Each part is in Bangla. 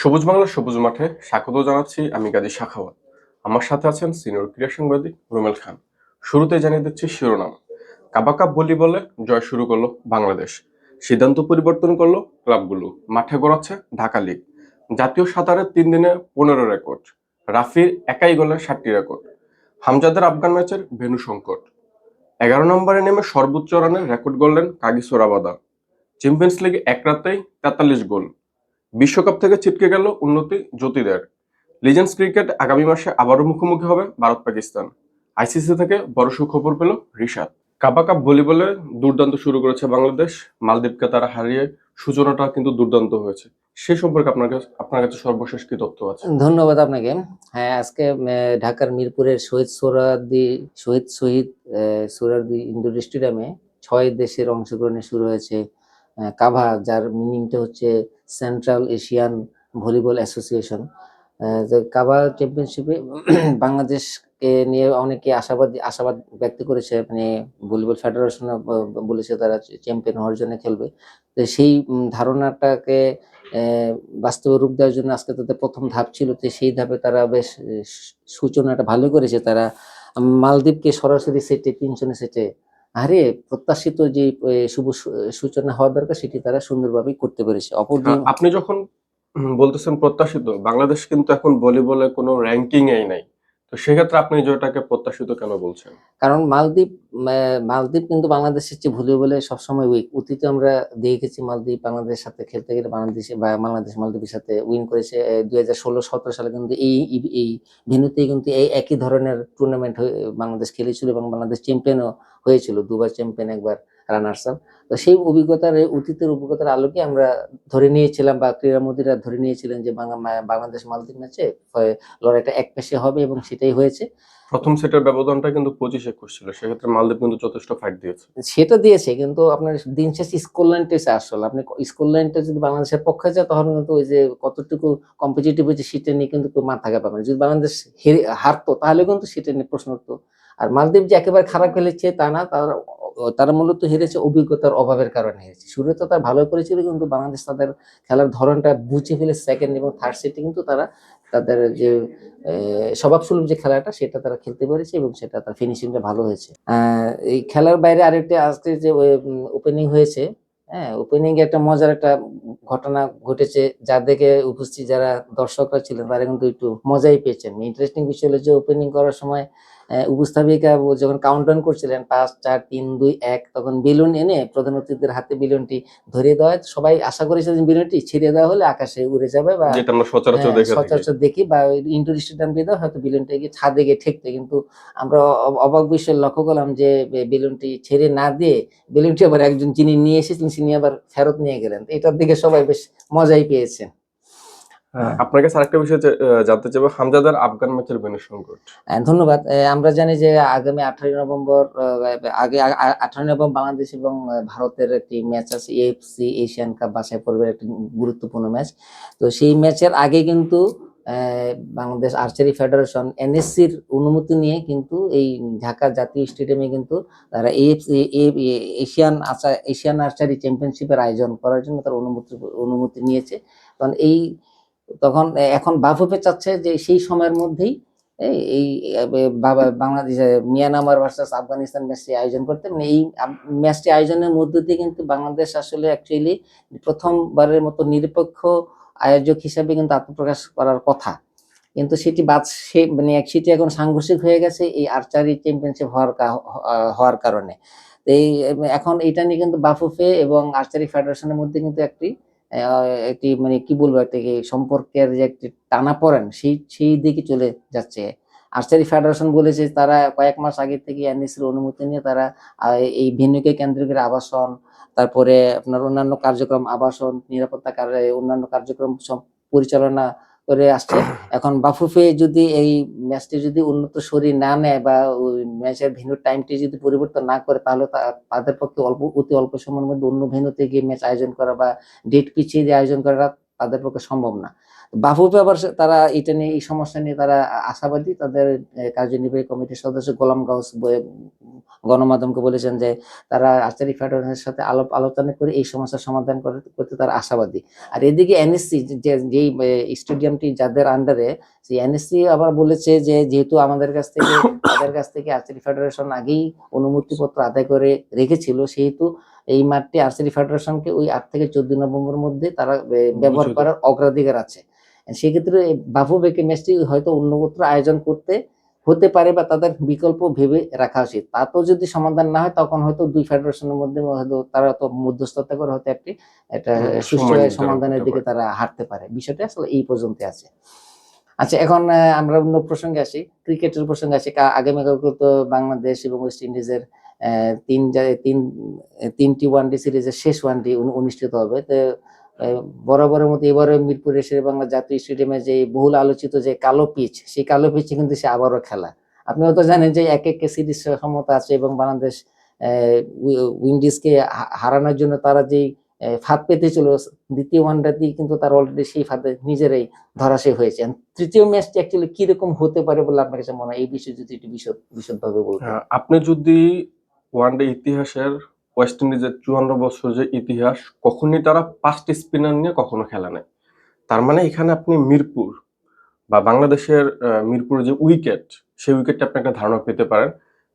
সবুজ বাংলা, সবুজ মাঠে স্বাগত জানাচ্ছি আমি গাজী শাখাওয়াত। আমার সাথে আছেন সিনিয়র ক্রীড়া সাংবাদিক রুমেল খান। শুরুতে জানিয়ে দিচ্ছি শিরোনাম। কাবা কাপ ভলিবলে জয় শুরু করল বাংলাদেশ। সিদ্ধান্ত পরিবর্তন করল ক্লাবগুলো। মাঠে গড়াচ্ছে ঢাকা লিগ। জাতীয় সাঁতারের তিন দিনে পনেরো রেকর্ড। রাফির একাই গোলের ষাটটি রেকর্ড। হামজাদের আফগান ম্যাচের ভেনু সংকট। এগারো নম্বরে নেমে সর্বোচ্চ রানের রেকর্ড গড়লেন কাগিসো রাবাদা চ্যাম্পিয়ন্স লিগে এক রাতেই তেতাল্লিশ গোল। বিশ্বকাপ থেকে ছিটকে গেল উন্নতি জ্যোতিদের। লিজেন্ডস ক্রিকেট আগামী মাসে আবারও মুখোমুখি হবে ভারত পাকিস্তান। আইসিসি থেকে বড় সুখবর পেল রিশাদ। কাপা কাপ ভলিবলে দুর্দান্ত শুরু করেছে বাংলাদেশ। মালদ্বীপকে তারা হারিয়ে সূচনাটা কিন্তু দুর্দান্ত হয়েছে। সে সম্পর্কে আপনার কাছে আপনার কাছে সর্বশেষ কি তথ্য আছে? ধন্যবাদ আপনাকে। হ্যাঁ আজকে ঢাকার মিরপুরের শহীদ সোহরাদি শহীদ শহীদ সোহরাদি ইন্ডোর স্টেডিয়ামে ছয় দেশের অংশগ্রহণে শুরু হয়েছে কাভা, যার মিনিংটা হচ্ছে central Asian volleyball association CAVA চ্যাম্পিয়নশিপে বাংলাদেশকে নিয়ে অনেকে আশাবাদ আশাবাদ ব্যক্ত করেছে। মানে ভলিবল ফেডারেশন বলেছে তারা চ্যাম্পিয়ন হওয়ার জন্য খেলবে। তো সেই ধারণাটাকে বাস্তবে রূপ দেওয়ার জন্য আজকে তাদের প্রথম ধাপ ছিল। তো সেই ধাপে তারা বেশ সূচনাটা ভালো করেছে। তারা মালদ্বীপকে সরাসরি সেটে তিনজনে সেটে আরে প্রত্যাশিত যে শুভ সূচনা হওয়ার দরকার সেটি তারা সুন্দরভাবেই করতে পেরেছে। অপরদিন আপনি যখন বলতেছেন প্রত্যাশিত, বাংলাদেশ কিন্তু এখন ভলিবলে কোনো র্যাঙ্কিং এই নাই। তো সেক্ষেত্রে আপনি জয়টাকে প্রত্যাশিত কেন বলছেন? কারণ মালদ্বীপ মালদ্বীপ কিন্তু বাংলাদেশের চেয়ে ভুলে বলে সবসময় উইক অতীতে আমরা দেখেছি মালদ্বীপ বাংলাদেশের সাথে খেলতে গেলে বাংলাদেশে বা বাংলাদেশ মালদ্বীপের সাথে উইন করেছে দুই হাজার ষোলো, সতেরো সালে কিন্তু এই, এই- এই ভেন্যুতেই কিন্তু এই একই ধরনের টুর্নামেন্ট বাংলাদেশ খেলেছিল এবং বাংলাদেশ চ্যাম্পিয়নও হয়েছিল। দুবার চ্যাম্পিয়ন একবার। রানার্স আপ তো সেই অভিজ্ঞতার অতীতের অভিজ্ঞতার আলোকে আমরা ধরে নিয়েছিলাম বা ক্রীড়ামন্ত্রীরা ধরে নিয়েছিলেন যে বাংলা- বাংলাদেশ মালদ্বীপ ম্যাচে লড়াইটা এক পেশে হবে এবং সেটাই হয়েছে। প্রথম সেটের ব্যবধানটা কিন্তু পঁচিশ একুশ ছিল সেক্ষেত্রে মালদ্বীপ কিন্তু যথেষ্ট ফাইট দিয়েছে। সেটা দিয়েছে কিন্তু আপনার দিন শেষে স্কোর লাইনটা এসে আসলে। আপনি স্কোর লাইনটা যদি বাংলাদেশের পক্ষে যায় তখন কিন্তু ওই যে কতটুকু কম্পিটিটিভ হয়েছে সেটা নিয়ে কিন্তু কেউ মাথা ঘাপাবে না যদি বাংলাদেশ হেরে হারতো তাহলে কিন্তু সেটা নিয়ে প্রশ্ন উঠতো। আর মালদ্বীপ যে একেবারে খারাপ খেলেছে তা না তারা তারা মূলত হেরেছে অভিজ্ঞতার অভাবের কারণে হেরেছে। শুরুতে তো তারা ভালো করেছিল, কিন্তু বাংলাদেশ তাদের খেলার ধরনটা বুঝে ফেলে সেকেন্ড এবং থার্ড সেটে কিন্তু তারা তাদের যে স্বভাবসুলভ যে খেলাটা, সেটা তারা খেলতে পেরেছে এবং সেটা তার ফিনিশিংটা ভালো হয়েছে। এই খেলার বাইরে আরেকটা আজকে যে ওপেনিং হয়েছে হ্যাঁ ওপেনিং একটা মজার একটা ঘটনা ঘটেছে, যা দেখে উপস্থিত যারা দর্শকরা ছিলেন, তারা কিন্তু একটু মজাই পেয়েছেন। ইন্টারেস্টিং বিষয় হলো যে ওপেনিং করার সময় উপস্থাপিকা যখন কাউন্টডাউন করছিলেন পাঁচ চার তিন দুই এক তখন বেলুন এনে প্রধান অতিথিদের হাতে বেলুনটি ধরিয়ে দেওয়া হয়। সবাই আশা করেছে যে বেলুনটি ছিঁড়ে দেওয়া হলে আকাশে উড়ে যাবে বা সচরাচর দেখে থাকি। সচরাচর দেখি বা ইন্ডোর স্টেডিয়াম দিয়ে হয়তো বেলুনটা গিয়ে ছাদে গিয়ে ঠেকতে। কিন্তু আমরা অব- অবাক বিষয়ে লক্ষ্য করলাম যে বেলুনটি ছেড়ে না দিয়ে বেলুনটি আবার একজন যিনি নিয়ে এসেছিলেন তিনি আবার ফেরত নিয়ে গেলেন। এটার দিকে সবাই বেশ মজাই পেয়েছে। হ্যাঁ, আপনার কাছে আরেকটা বিষয় জানতে চাইব হামজাদার আফগান ম্যাচের ভেনু সংকট। ধন্যবাদ। আমরা জানি যে আগামী আঠারোই নভেম্বর আগে আঠারোই নভেম্বর বাংলাদেশ এবং ভারতের একটি ম্যাচ আছে এএফসি এশিয়ান কাপ বাছাই পর্বের একটি গুরুত্বপূর্ণ ম্যাচ। তো সেই ম্যাচের আগে কিন্তু বাংলাদেশ আর্চারি ফেডারেশন এনএসসির অনুমতি নিয়ে কিন্তু এই ঢাকা জাতীয় স্টেডিয়ামে কিন্তু তারা এশিয়ান এশিয়ান আর্চারি চ্যাম্পিয়নশিপের আয়োজন করার জন্য তারা অনুমতি অনুমতি নিয়েছে। কারণ এই তখন এখন বাফুফে চাচ্ছে যে সেই সময়ের মধ্যেই এই বাবা বাংলাদেশ মিয়ানমার ভার্সাস আফগানিস্তান ম্যাচটি আয়োজন করতে। মানে এই ম্যাচটি আয়োজনের মধ্য দিয়ে কিন্তু বাংলাদেশ আসলে অ্যাকচুয়ালি প্রথমবারের মতো নিরপেক্ষ আয়োজক হিসাবে কিন্তু আত্মপ্রকাশ করার কথা। কিন্তু সেটি বাদ, সে মানে সেটি এখন সাংঘর্ষিক হয়ে গেছে এই আর্চারি চ্যাম্পিয়নশিপ হওয়ার হওয়ার কারণে। এই এখন এটা নিয়ে কিন্তু বাফুফে এবং আর্চারি ফেডারেশনের মধ্যে কিন্তু একটি একটি মানে কি বলব একটা সম্পর্কের যে একটি টানা পড়েন, সেই সেই দিকে চলে যাচ্ছে। আর্চারি ফেডারেশন বলেছে তারা কয়েক মাস আগে থেকে এনএসির অনুমতি নিয়ে তারা এই ভেন্যুকে কেন্দ্র করে আবাসন, তারপরে আপনার অন্যান্য কার্যক্রম, আবাসন, নিরাপত্তা অন্যান্য কার্যক্রম পরিচালনা করে আসছে। এখন বাফুফে যদি এই ম্যাচটি যদি উন্নত শরীর না নেয় বা ম্যাচের ভেন্যুর টাইমটি যদি পরিবর্তন না করে, তাহলে তাদের পক্ষে অল্প, অতি অল্প সময়ের মধ্যে অন্য ভেন্যুতে গিয়ে ম্যাচ আয়োজন করা বা ডেট পিছিয়ে দিয়ে আয়োজন করা তাদের পক্ষে সম্ভব না। বাফুফে আবার তারা এটা নিয়ে এই সমস্যা নিয়ে তারা আশাবাদী। তাদের কার্যনির্বাহী কমিটির সদস্য গোলাম গাউস গণমাধ্যমকে বলেছেন যে তারা আর্চারি ফেডারেশনের সাথে আলাপ আলোচনা করে এই সমস্যার সমাধান করে- করতে তারা আশাবাদী। আর এদিকে এনএসসি যে যেই স্টেডিয়ামটি যাদের আন্ডারে সেই এনএসসি আবার বলেছে যে যেহেতু আমাদের কাছ থেকে তাদের কাছ থেকে আর্চারি ফেডারেশন আগেই অনুমতিপত্র আদায় করে রেখেছিল সেহেতু এই মাঠটি আর্চারি ফেডারেশনকে ওই আট থেকে চোদ্দ নভেম্বর মধ্যে তারা ব্যবহার করার অগ্রাধিকার আছে। সেক্ষেত্রে এই বাফু বেকে ম্যাচটি হয়তো অন্যত্র আয়োজন করতে হতে পারে বা তাদের বিকল্প ভেবে রাখা উচিত। তাতেও যদি সমাধান না হয় তখন হয়তো দুই ফেডারেশনের মধ্যে হয়তো তারা তো মধ্যস্থতা করে হয়তো একটি একটা হুম, সুষ্ঠু সমাধানের দিকে তারা হাঁটতে পারে। বিষয়টা আসলে এই পর্যন্ত আছে। আচ্ছা এখন আমরা অন্য প্রসঙ্গে আসি। ক্রিকেটের প্রসঙ্গে আসি। আগামীকালকে তো বাংলাদেশ এবং ওয়েস্ট ইন্ডিজের আহ, তিন তিন তিনটি ওয়ানডে সিরিজের শেষ ওয়ান ওয়ানডে অনুষ্ঠিত হবে। তো বরাবরের মতো এবারে মিরপুর শের বাংলা জাতীয় স্টেডিয়ামে যে বহুল আলোচিত যে কালো পিচ সেই কালো পিচে কিন্তু সে আবারও খেলা। আপনি তো জানেন যে এক এক সিরিজ ক্ষমতা আছে এবং বাংলাদেশ উইন্ডিজকে হারানোর জন্য তারা যেই ফাঁদ পেতে ছিল দ্বিতীয় ওয়ানডেতেই কিন্তু তার অলরেডি সেই ফাঁদে নিজেরাই ধরাশায়ী হয়েছে। তৃতীয় ম্যাচটি অ্যাকচুয়ালি কীরকম হতে পারে বলে আপনার কাছে মনে হয়? এই বিষয়ে যদি একটু বিশদ বিশদভাবে বলতেন। হ্যাঁ, আপনি যদি ওয়ানডে ইতিহাসের ওয়েস্ট ইন্ডিজের চুয়ান্ন বছর যে ইতিহাস, কখনই তারা পাঁচটি স্পিনার নিয়ে কখনো খেলা নেয় তার মানে এখানে আপনি মিরপুর বা বাংলাদেশের মিরপুর যে উইকেট সেই উইকেটটা আপনি একটা ধারণা পেতে পারেন।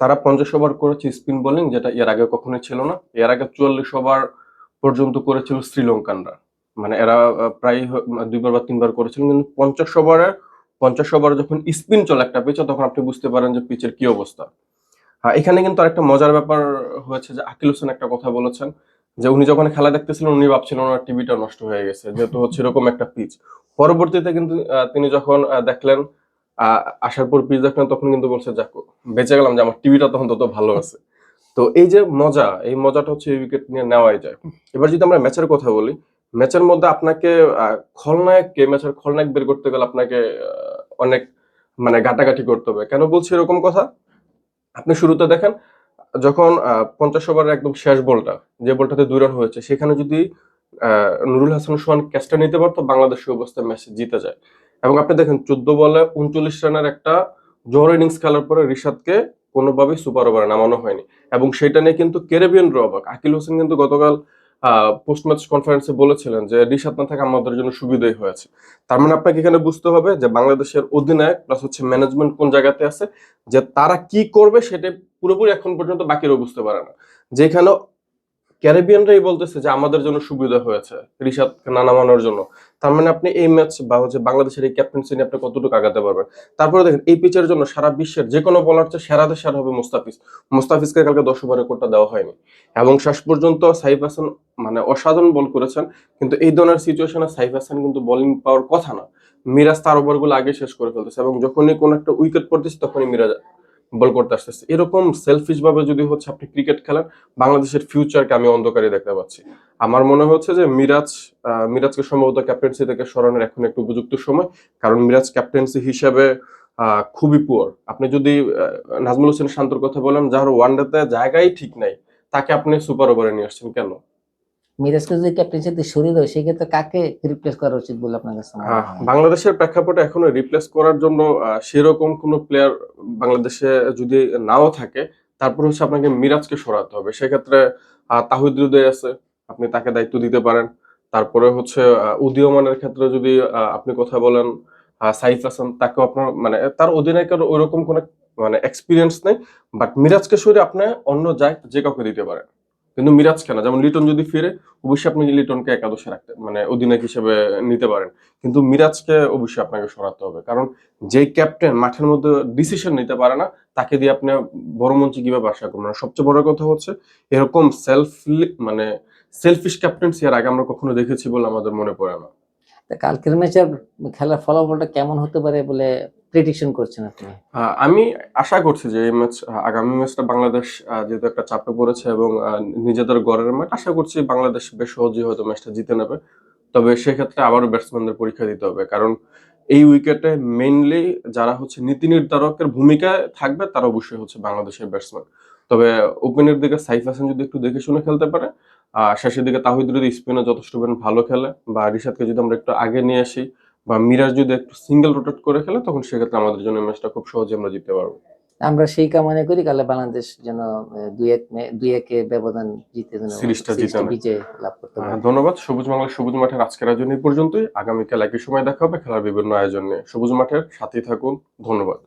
তারা পঞ্চাশ ওভার করেছে স্পিন বোলিং যেটা এর আগে কখনোই ছিল না। এর আগে চুয়াল্লিশ ওভার পর্যন্ত করেছিল শ্রীলঙ্কানরা। মানে এরা প্রায় দুইবার বা তিনবার করেছিল, কিন্তু পঞ্চাশ ওভারের পঞ্চাশ ওভার যখন স্পিন চলে একটা পিচে তখন আপনি বুঝতে পারেন যে পিচের কি অবস্থা। এখানে কিন্তু আরেকটা মজার ব্যাপার হয়েছে যে আকিল হোসেন একটা কথা বলেছেন যে উনি যখন খেলা দেখতেছিলেন, উনি ভাবছিলেন ওনার টিভিটা নষ্ট হয়ে গেছে, যেহেতু হচ্ছে এরকম একটা পিচ পরবর্তীতে কিন্তু তিনি যখন দেখলেন আসার পর পিচ দেখলেন, তখন কিন্তু বলছে, যাক, বেঁচে গেলাম যে আমার টিভিটা তখন তত ভালো আছে। তো এই যে মজা, এই মজাটা হচ্ছে এই উইকেট নিয়ে নেওয়াই যায়। এবার যদি আমরা ম্যাচের কথা বলি ম্যাচের মধ্যে আপনাকে খলনায়ককে ম্যাচের খলনায়ক বের করতে গেলে আপনাকে অনেক মানে ঘাটাঘাটি করতে হবে। কেন বলছি এরকম কথা? আপনি শুরুতে দেখেন, যখন পঞ্চাশ ওভারের একদম শেষ বলটা, যে বলটাতে দুই রান হয়েছে, সেখানে যদি নুরুল হাসান সোহান ক্যাচটা নিতে পারতো বাংলাদেশের অবস্থায় ম্যাচ জিতে যায়। এবং আপনি দেখেন, চোদ্দ বলে উনচল্লিশ রানের একটা জোর ইনিংস খেলার পরে রিশাদকে কোনোভাবেই সুপার ওভারে নামানো হয়নি। এবং সেটা নিয়ে কিন্তু কেরেবিয়ান অবাক আকিল হোসেন কিন্তু গতকাল পোস্ট ম্যাচ কনফারেন্সে বলেছিলেন যে রিশাদ না থাকা আমাদের জন্য সুবিধাই হয়েছে। তার মানে আপনাকে এখানে বুঝতে হবে যে বাংলাদেশের অধিনায়ক প্লাস হচ্ছে ম্যানেজমেন্ট কোন জায়গাতে আছে, যে তারা কি করবে সেটা পুরোপুরি এখন পর্যন্ত বাকিরাও বুঝতে পারে না। যেখানে ক্যারিবিয়ানরাই বলতেছে যে আমাদের জন্য সুবিধা হয়েছে, রিশাদ না নামানোর জন্য। তার মানে আপনি এই ম্যাচ বা হচ্ছে বাংলাদেশের এই ক্যাপ্টেন্সি নিয়ে আপনি কতটুকু আগাতে পারবেন? তারপরে দেখেন, এই পিচের জন্য সারা বিশ্বের যে কোনো বলার চেয়ে সেরাতে সেরা হবে মুস্তাফিজ। মুস্তাফিজকে কালকে দশ ওভারের কোটটা দেওয়া হয়নি। এবং শেষ পর্যন্ত সাইফ হাসান মানে অসাধারণ বল করেছেন, কিন্তু এই ধরনের সিচুয়েশনে সাইফ হাসান কিন্তু বোলিং পাওয়ার কথা না। মিরাজ তার ওভারগুলো আগে শেষ করে ফেলতেছে এবং যখনই কোনো একটা উইকেট পড়তেছে, তখনই মিরাজ বল করতে আসতেছে। এরকম সেলফিশ ভাবে যদি হচ্ছে আপনি ক্রিকেট খেলেন, বাংলাদেশের ফিউচারকে আমি অন্ধকারে দেখতে পাচ্ছি। আমার মনে হচ্ছে যে মিরাজ মিরাজকে সম্ভবত ক্যাপ্টেন্সি থেকে সরানোর এখন একটু উপযুক্ত সময়, কারণ মিরাজ ক্যাপ্টেন্সি হিসেবে খুবই পুয়ার আপনি যদি নাজমুল হোসেন শান্তর কথা বলেন, যার ওয়ানডেতে জায়গাই ঠিক নাই, তাকে আপনি সুপার ওভারে নিয়ে আসছেন কেন? মিরাজকে যদি ক্যাপ্টেন্সিতে সরিয়ে দেয় সেক্ষেত্রে কাকে রিপ্লেস করা উচিত বলে আপনার কাছে হয়? বাংলাদেশের প্রেক্ষাপটে এখনও রিপ্লেস করার জন্য সেরকম কোনো প্লেয়ার বাংলাদেশে যদি নাও থাকে তারপর হচ্ছে আপনাকে মিরাজকে সরাতে হবে। সেক্ষেত্রে আহ, তাহিদ আছে আপনি তাকে দায়িত্ব দিতে পারেন। তারপরে হচ্ছে উদীয়মানের ক্ষেত্রে যদি আপনি কথা বলেন সাইফ হাসান তাকেও আপনার মানে তার অধিনায়কের ওইরকম কোনো মানে এক্সপিরিয়েন্স নেই। বাট মিরাজকে সরিয়ে আপনি অন্য যায় যে কাউকে দিতে পারেন। কিন্তু মিরাজ খেলা যেমন লিটন যদি ফিরে, অবশ্যই আপনি লিটনকে একাদশে রাখতে মানে অধিনায়ক হিসেবে নিতে পারেন। কিন্তু মিরাজকে অবশ্যই আপনাকে সরাতে হবে, কারণ যে ক্যাপ্টেন মাঠের মধ্যে ডিসিশন নিতে পারে না, তাকে দিয়ে আপনি বড় মঞ্চে কীভাবে আশা করবেন? সবচেয়ে বড় কথা হচ্ছে, এরকম সেলফ মানে সেলফিশ ক্যাপ্টেন্সি এর আগে আমরা কখনো দেখেছি বলে আমাদের মনে পড়ে না। কালকের ম্যাচের খেলার ফলাফলটা কেমন হতে পারে বলে প্রেডিকশন করছেন আপনি? আমি আশা করছি যে এই ম্যাচ আগামী ম্যাচটা বাংলাদেশ যেহেতু একটা চাপে পড়েছে এবং নিজেদের গড়ের ম্যাচ আশা করছি বাংলাদেশ বেশ সহজেই হয়তো ম্যাচটা জিতে নেবে। তবে সেক্ষেত্রে আবারও ব্যাটসম্যানদের পরীক্ষা দিতে হবে, কারণ এই উইকেটে মেইনলি যারা হচ্ছে নীতি নির্ধারকের ভূমিকায় থাকবে, তারা অবশ্যই হচ্ছে বাংলাদেশের ব্যাটসম্যান তবে ওপেনের দিকে সাইফ হাসান যদি একটু দেখে শুনে খেলতে পারে আর শেষের দিকে তাহিদ যদি স্পিনে যথেষ্ট পরিমাণ ভালো খেলে। বা রিশাদকে যদি আমরা একটু আগে নিয়ে আসি বা মিরাজ যদি একটু সিঙ্গেল রোটেট করে খেলে তখন সেক্ষেত্রে আমাদের জন্য ম্যাচটা খুব সহজে আমরা জিততে পারব। আমরা সেই কামনা করি কালে বাংলাদেশ যেন দুই এক দুই একে ব্যবধান জিতে যেন সিরিজটা জিতে বিজয় লাভ করতে পারে। ধন্যবাদ। সবুজ বাংলা সবুজ মাঠের আজকের আয়োজন এই পর্যন্তই। আগামীকাল একই সময় দেখা হবে খেলার বিভিন্ন আয়োজন নিয়ে। সবুজ মাঠের সাথেই থাকুন। ধন্যবাদ।